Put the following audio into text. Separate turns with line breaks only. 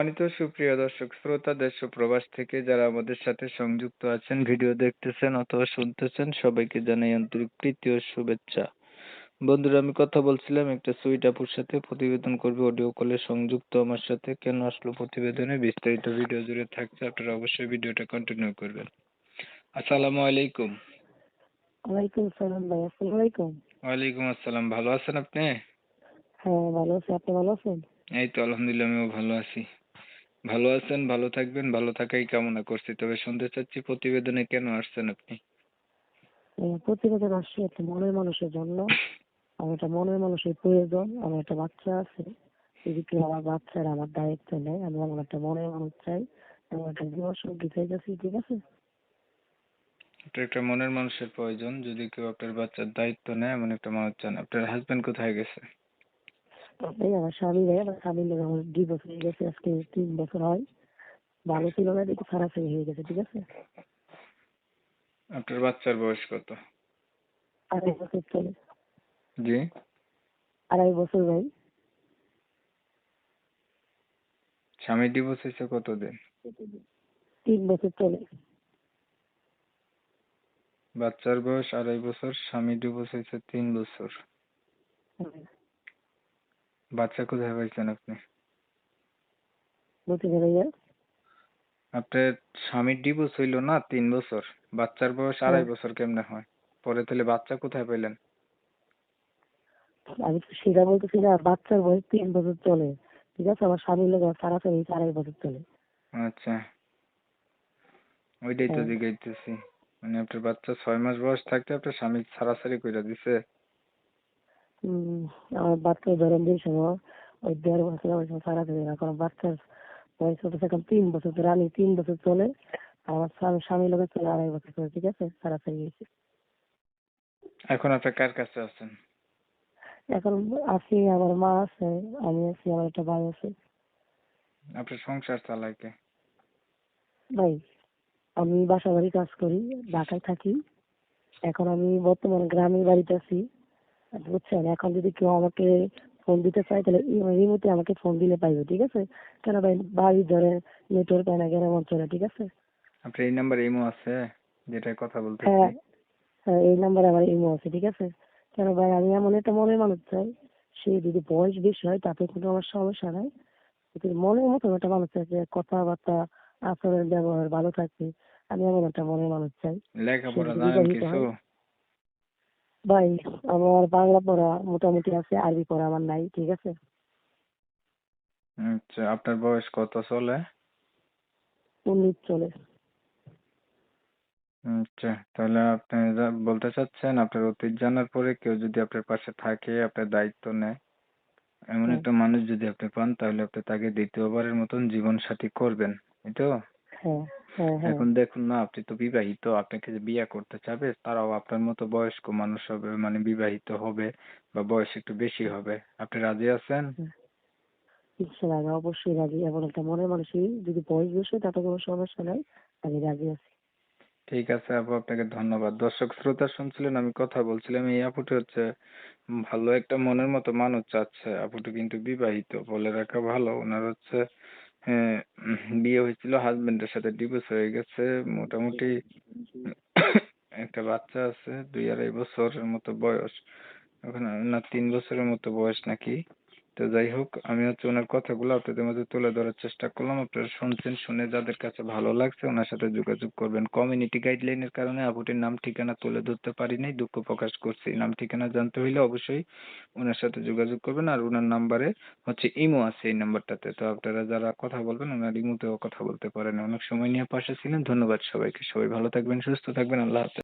সম্মানিত সুপ্রিয় দর্শক শ্রোতা দেশ ও প্রবাস থেকে যারা আমাদের সাথে সংযুক্ত আছেন ভিডিও দেখতেছেন অথবা শুনতেছেন সবাইকে জানাই আন্তরিক প্রীতি ও শুভেচ্ছা। বন্ধুরা আমি কথা বলছিলাম একটা সুইট আপুর সাথে প্রতিবেদন করবে অডিও কলে সংযুক্ত আমার সাথে। কেন আসলো প্রতিবেদনে? বিস্তারিত ভিডিও জুড়ে থাকছে আপনারা অবশ্যই ভিডিওটা কন্টিনিউ করবেন। আসসালামু আলাইকুম।
ওয়ালাইকুম সালাম ভাই আসসালামু আলাইকুম।
ওয়ালাইকুম আসসালাম ভালো আছেন আপনি?
হ্যাঁ ভালো আছি। আপনি ভালো আছেন?
এই তো আলহামদুলিল্লাহ আমিও ভালো আছি। ভালো আছেন ভালো থাকবেন ভালো থাকাই কামনা করছি। তবে শুনতে চাচ্ছি প্রতিবেদনে কেন আসছেন আপনি?
প্রতিবেদন আসছে একটা মনের মানুষের জন্য। আমার একটা মনের মানুষের প্রয়োজন। আমার একটা বাচ্চা আছে। যদি কেউ আমার বাচ্চার আমার দায়িত্ব নেই আমি আমার একটা মনের মানুষ চাই। আমি একটা জীবন সঙ্গী চাইতেছি ঠিক আছে?
আপনার একটা মনের মানুষের প্রয়োজন। যদি কেউ আপনার বাচ্চার দায়িত্ব নেয় এমন একটা মানুষ চান আপনার হাজবেন্ড কোথায় গেছে?
এই আমার স্বামী ভাই আমার স্বামীর লোক আমার বছর হয়ে গেছে আজকে তিন বছর হয়। ভালো ছিল না দেখে ছাড়াছাড়ি হয়ে গেছে ঠিক আছে?
আপনার বাচ্চার বয়স কত?
আড়াই বছর চলে।
জি।
আড়াই বছর ভাই।
স্বামী ডিভোর্স হয়েছে কতদিন?
তিন বছর চলে।
বাচ্চার বয়স আড়াই বছর স্বামী ডিভোর্স হয়েছে তিন বছর।
হ্যাঁ।
বাচ্চা কোথায় পাইছেন আপনি?
বলতে ভাইয়া
আপনার স্বামীর ডিভোর্স হইল না তিন বছর? বাচ্চার বয়স আড়াই
হ্যাঁ।
বছর কেমনে হয়? পরে তাহলে বাচ্চা কোথায় পেলেন?
আমি তো সেটা বলতেছি না বাচ্চার বয়স তিন বছর চলে। ঠিক আছে? আমার স্বামীর লোক হয়েছে আড়াই বছর চলে।
আচ্ছা। ওইটাই তো
হ্যাঁ।
জিজ্ঞাসতেছি মানে আপনার বাচ্চা ছয় মাস বয়স থাকতে আপনার স্বামী ছাড়াছাড়ি কইরা দিছে।
আমার বাচ্চা ধরেন যে সময় ওই দেড় বছর ওই সময় ছাড়াছাড়ি না কারণ বাচ্চার বয়স হচ্ছে এখন তিন বছর ধরে। আমি তিন বছর চলে আর আমার স্বামী স্বামীর লোকের চলে আড়াই বছর চলে ঠিক আছে? ছাড়াছাড়ি হয়েছে
এখন আপনি কার কাছে আছেন?
এখন আছি আমার মা আছে আমি আছি আমার একটা ভাই আছে।
আপনার সংসার চালায় কে?
ভাই আমি বাসা বাড়ি কাজ করি ঢাকায় থাকি। এখন আমি বর্তমানে গ্রামের বাড়িতে আছি। বুঝছেন? এখন যদি কেউ আমাকে ফোন দিতে চায় তাহলে এই মুহূর্তে আমাকে ফোন দিলে পাইবে ঠিক আছে? কেন ভাই? বাড়ি ধরে নেটওয়ার্ক পায় না গ্রাম অঞ্চলে ঠিক আছে?
আপনার এই নাম্বার ইমো আছে যেটায় কথা বলতেছি।
হ্যাঁ হ্যাঁ এই নাম্বারে আমার ইমো আছে ঠিক আছে? কেন ভাই? আমি এমন একটা মনের মানুষ চাই সে যদি বয়স বেশি হয় তাতে কোনো আমার সমস্যা নাই। কিন্তু মনের মতো একটা মানুষ চাই যে কথাবার্তা আচরণ ব্যবহার ভালো থাকবে। আমি এমন একটা মনের মানুষ চাই।
লেখাপড়া জানেন কিছু।
ভাই আমার বাংলা পড়া মোটামুটি আছে আরবি পড়া আমার নাই ঠিক আছে?
আচ্ছা আপনার বয়স কত চলে?
উনিশ চলে।
আচ্ছা তাহলে আপনি যা বলতে চাচ্ছেন আপনার অতীত জানার পরে কেউ যদি আপনার পাশে থাকে আপনার দায়িত্ব নেয় এমন একটা মানুষ যদি আপনি পান তাহলে আপনি তাকে দ্বিতীয়বারের মতন জীবন সাথী করবেন এই তো?
হ্যাঁ। হ্যাঁ হ্যাঁ।
এখন দেখুন না আপনি তো বিবাহিত আপনাকে যে বিয়ে করতে চাবে তারাও আপনার মতো বয়স্ক মানুষ হবে মানে বিবাহিত হবে বা বয়স একটু বেশি হবে। আপনি রাজি আছেন?
ইনশাল্লাহ আমি অবশ্যই রাজি এমন একটা মনের মানুষই যদি বয়স বেশি হয় তাতে কোনো সমস্যা নাই আমি রাজি আছি।
ঠিক আছে আপু আপনাকে ধন্যবাদ। দর্শক শ্রোতা শুনছিলেন আমি কথা বলছিলাম এই আপুটি হচ্ছে ভালো একটা মনের মতো মানুষ চাচ্ছে। আপুটি কিন্তু বিবাহিত বলে রাখা ভালো। ওনার হচ্ছে হ্যাঁ, বিয়ে হয়েছিল হাজবেন্ডের সাথে ডিভোর্স হয়ে গেছে মোটামুটি একটা বাচ্চা আছে দুই আড়াই বছরের মতো বয়স ওখানে না তিন বছরের মতো বয়স নাকি। তো যাই হোক, আমি হচ্ছে ওনার কথাগুলো আপনাদের মধ্যে তুলে ধরার চেষ্টা করলাম। আপনারা শুনছেন শুনে যাদের কাছে ভালো লাগছে ওনার সাথে যোগাযোগ করবেন। কমিউনিটি গাইডলাইনের কারণে আপুটির নাম ঠিকানা তুলে ধরতে পারি নাই, দুঃখ প্রকাশ করছি। নাম ঠিকানা জানতে হইলে অবশ্যই ওনার সাথে যোগাযোগ করবেন আর ওনার নাম্বারে হচ্ছে ইমো আছে এই নাম্বারটাতে। তো আপনারা যারা কথা বলবেন ওনার ইমোতেও কথা বলতে পারেন। অনেক সময় নিয়ে পাশে ছিলেন। ধন্যবাদ সবাইকে। সবাই ভালো থাকবেন, সুস্থ থাকবেন। আল্লাহ হাফেজ।